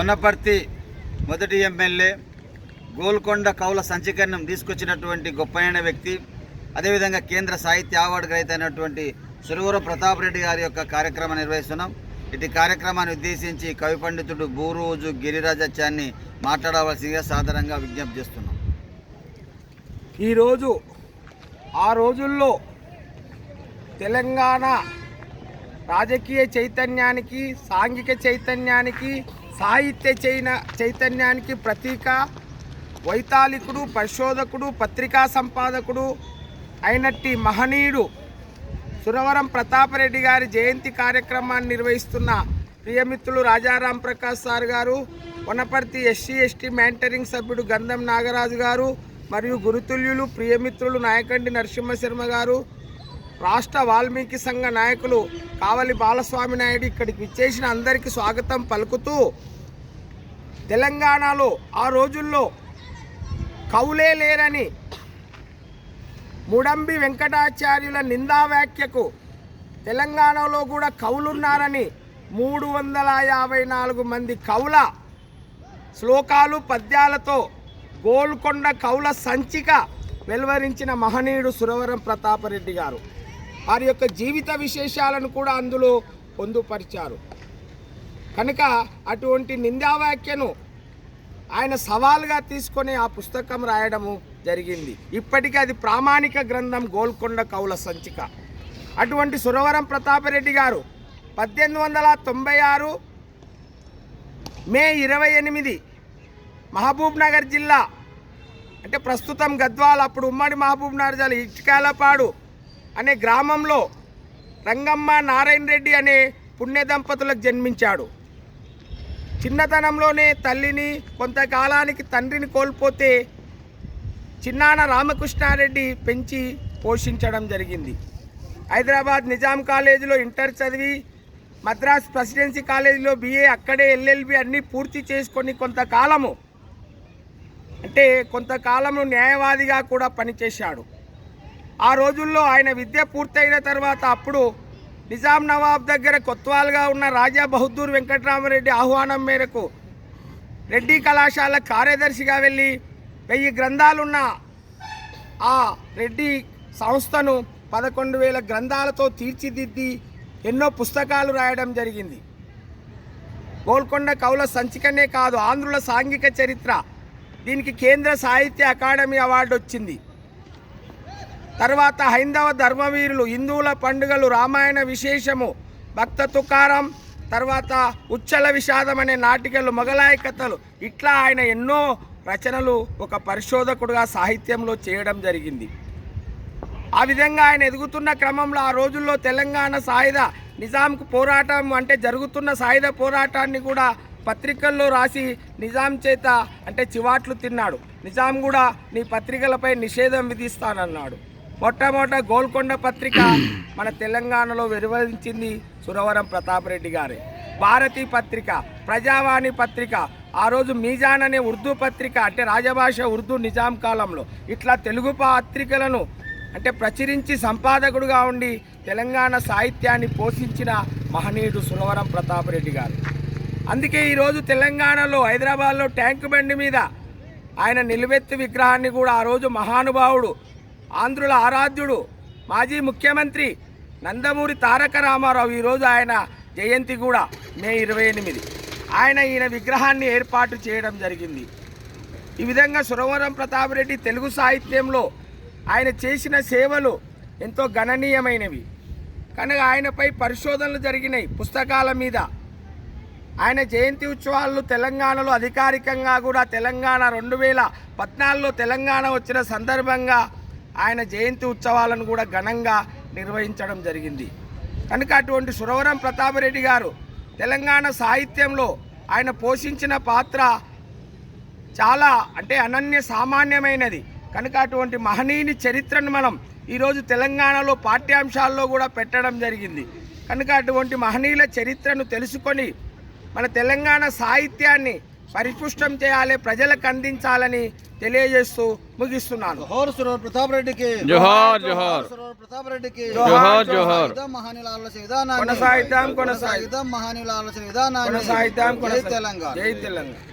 ఉన్నపర్తి మొదటి ఎమ్మెల్యే గోల్కొండ కౌల సంచికరణం తీసుకొచ్చినటువంటి గొప్పైన వ్యక్తి అదేవిధంగా కేంద్ర సాహిత్య అవార్డు గ్రహీత అయినటువంటి సురవరం ప్రతాప్ రెడ్డి గారి యొక్క కార్యక్రమం నిర్వహిస్తున్నాం. ఇటు కార్యక్రమాన్ని ఉద్దేశించి కవి పండితుడు బూరోజు గిరిరాజత్యాన్ని మాట్లాడవలసిందిగా సాధారణంగా విజ్ఞప్తి చేస్తున్నాం. ఈరోజు ఆ రోజుల్లో తెలంగాణ రాజకీయ చైతన్యానికి సాంఘిక చైతన్యానికి సాహిత్య చైన చైతన్యానికి ప్రతీక వైతాళికుడు పరిశోధకుడు పత్రికా సంపాదకుడు అయినట్టి మహనీయుడు సురవరం ప్రతాపరెడ్డి గారి జయంతి కార్యక్రమాన్ని నిర్వహిస్తున్న ప్రియమిత్రులు రాజారాం ప్రకాష్ సార్ గారు వనపర్తి ఎస్సీ ఎస్టీ మ్యాంటరింగ్ సభ్యుడు గంధం నాగరాజు గారు మరియు గురుతుల్యులు ప్రియమిత్రులు నాయకండి నరసింహశర్మ గారు రాష్ట్ర వాల్మీకి సంఘ నాయకులు కావలి బాలస్వామి నాయుడు ఇక్కడికి విచ్చేసిన అందరికీ స్వాగతం పలుకుతూ తెలంగాణలో ఆ రోజుల్లో కవులే లేరని ముడంబి వెంకటాచార్యుల నిందా వ్యాఖ్యకు తెలంగాణలో కూడా కవులున్నారని మూడు వందల యాభై నాలుగు మంది కవుల శ్లోకాలు పద్యాలతో గోల్కొండ కవుల సంచిక వెలువరించిన మహనీయుడు సురవరం ప్రతాపరెడ్డి గారు. వారి యొక్క జీవిత విశేషాలను కూడా అందులో పొందుపరిచారు. కనుక అటువంటి నిందావాక్యను ఆయన సవాల్గా తీసుకొని ఆ పుస్తకం రాయడము జరిగింది. ఇప్పటికీ అది ప్రామాణిక గ్రంథం గోల్కొండ కవుల సంచిక. అటువంటి సురవరం ప్రతాపరెడ్డి గారు పద్దెనిమిది వందల తొంభై ఆరు మే ఇరవై ఎనిమిది మహబూబ్ నగర్ జిల్లా అంటే ప్రస్తుతం గద్వాల్ అప్పుడు ఉమ్మడి మహబూబ్ నగర్ జిల్లా ఇటుకాలపాడు అనే గ్రామంలో రంగమ్మ నారాయణ రెడ్డి అనే పుణ్య దంపతులకు జన్మించాడు. చిన్నతనంలోనే తల్లిని కొంతకాలానికి తండ్రిని కోల్పోతే చిన్నాన రామకృష్ణారెడ్డి పెంచి పోషించడం జరిగింది. హైదరాబాద్ నిజాం కాలేజీలో ఇంటర్ చదివి మద్రాస్ ప్రెసిడెన్సీ కాలేజీలో బిఏ అక్కడే ఎల్ఎల్బి అన్నీ పూర్తి చేసుకొని కొంతకాలము అంటే కొంతకాలము న్యాయవాదిగా కూడా పనిచేశాడు. ఆ రోజుల్లో ఆయన విద్య పూర్తయిన తర్వాత అప్పుడు నిజాం నవాబ్ దగ్గర కొత్వాల్గా ఉన్న రాజా బహదూర్ వెంకటరామరెడ్డి ఆహ్వానం మేరకు రెడ్డి కళాశాల కార్యదర్శిగా వెళ్ళి వెయ్యి గ్రంథాలున్న ఆ రెడ్డి సంస్థను పదకొండు వేల గ్రంథాలతో తీర్చిదిద్ది ఎన్నో పుస్తకాలు రాయడం జరిగింది. గోల్కొండ కవుల సంచికనే కాదు ఆంధ్రుల సాంఘిక చరిత్ర. దీనికి కేంద్ర సాహిత్య అకాడమీ అవార్డు వచ్చింది తర్వాత హైందవ ధర్మవీరులు హిందువుల పండుగలు రామాయణ విశేషము భక్త తుకారం తర్వాత ఉచ్చల విషాదం అనే నాటికలు మొగలాయి కథలు. ఇట్లా ఆయన ఎన్నో రచనలు ఒక పరిశోధకుడుగా సాహిత్యంలో చేయడం జరిగింది. ఆ విధంగా ఆయన ఎదుగుతున్న క్రమంలో ఆ రోజుల్లో తెలంగాణ సాయుధ నిజాంకు పోరాటం అంటే జరుగుతున్న సాయుధ పోరాటాన్ని కూడా పత్రికల్లో రాసి నిజాం చేత అంటే చివాట్లు తిన్నాడు. నిజాం కూడా నీ పత్రికలపై నిషేధం విధిస్తానన్నాడు. మొట్టమొదట గోల్కొండ పత్రిక మన తెలంగాణలో వెలువరించింది సురవరం ప్రతాప్ రెడ్డి గారే. భారతి పత్రిక ప్రజావాణి పత్రిక ఆ రోజు మీజాన్ అనే ఉర్దూ పత్రిక అంటే రాజభాష ఉర్దూ నిజాం కాలంలో ఇట్లా తెలుగు పత్రికలను అంటే ప్రచురించి సంపాదకుడుగా ఉండి తెలంగాణ సాహిత్యాన్ని పోషించిన మహనీయుడు సురవరం ప్రతాపరెడ్డి గారు. అందుకే ఈరోజు తెలంగాణలో హైదరాబాద్లో ట్యాంక్ బండి మీద ఆయన నిలువెత్తు విగ్రహాన్ని కూడా ఆ రోజు మహానుభావుడు ఆంధ్రుల ఆరాధ్యుడు మాజీ ముఖ్యమంత్రి నందమూరి తారక రామారావు ఈరోజు ఆయన జయంతి కూడా మే ఇరవై ఎనిమిది. ఆయన ఈయన విగ్రహాన్ని ఏర్పాటు చేయడం జరిగింది. ఈ విధంగా సురవరం ప్రతాపరెడ్డి తెలుగు సాహిత్యంలో ఆయన చేసిన సేవలు ఎంతో గణనీయమైనవి. కనుక ఆయనపై పరిశోధనలు జరిగినాయి పుస్తకాల మీద. ఆయన జయంతి ఉత్సవాలు తెలంగాణలో అధికారికంగా కూడా తెలంగాణ రెండు వేల పద్నాలుగులో తెలంగాణ వచ్చిన సందర్భంగా ఆయన జయంతి ఉత్సవాలను కూడా ఘనంగా నిర్వహించడం జరిగింది. కనుక అటువంటి సురవరం ప్రతాపరెడ్డి గారు తెలంగాణ సాహిత్యంలో ఆయన పోషించిన పాత్ర చాలా అంటే అనన్య సామాన్యమైనది. కనుక అటువంటి మహనీయుని చరిత్రను మనం ఈరోజు తెలంగాణలో పాఠ్యాంశాల్లో కూడా పెట్టడం జరిగింది. కనుక అటువంటి మహనీయుల చరిత్రను తెలుసుకొని మన తెలంగాణ సాహిత్యాన్ని పరిపుష్టం చేయాలి ప్రజలకు అందించాలని తెలియజేస్తూ ముగిస్తున్నాను జోహార్ సురవర ప్రతాప్ రెడ్డికి జోహార్, జోహార్. సురవర ప్రతాప్ రెడ్డికి జోహార్, జోహార్. మహానీయుల ఆలోచన విధానాన్ని కొనసాగిద్దాం, కొనసాగిద్దాం. మహానీయుల ఆలోచన విధానాన్ని కొనసాగిద్దాం జై. తెలంగాణ జై తెలంగాణ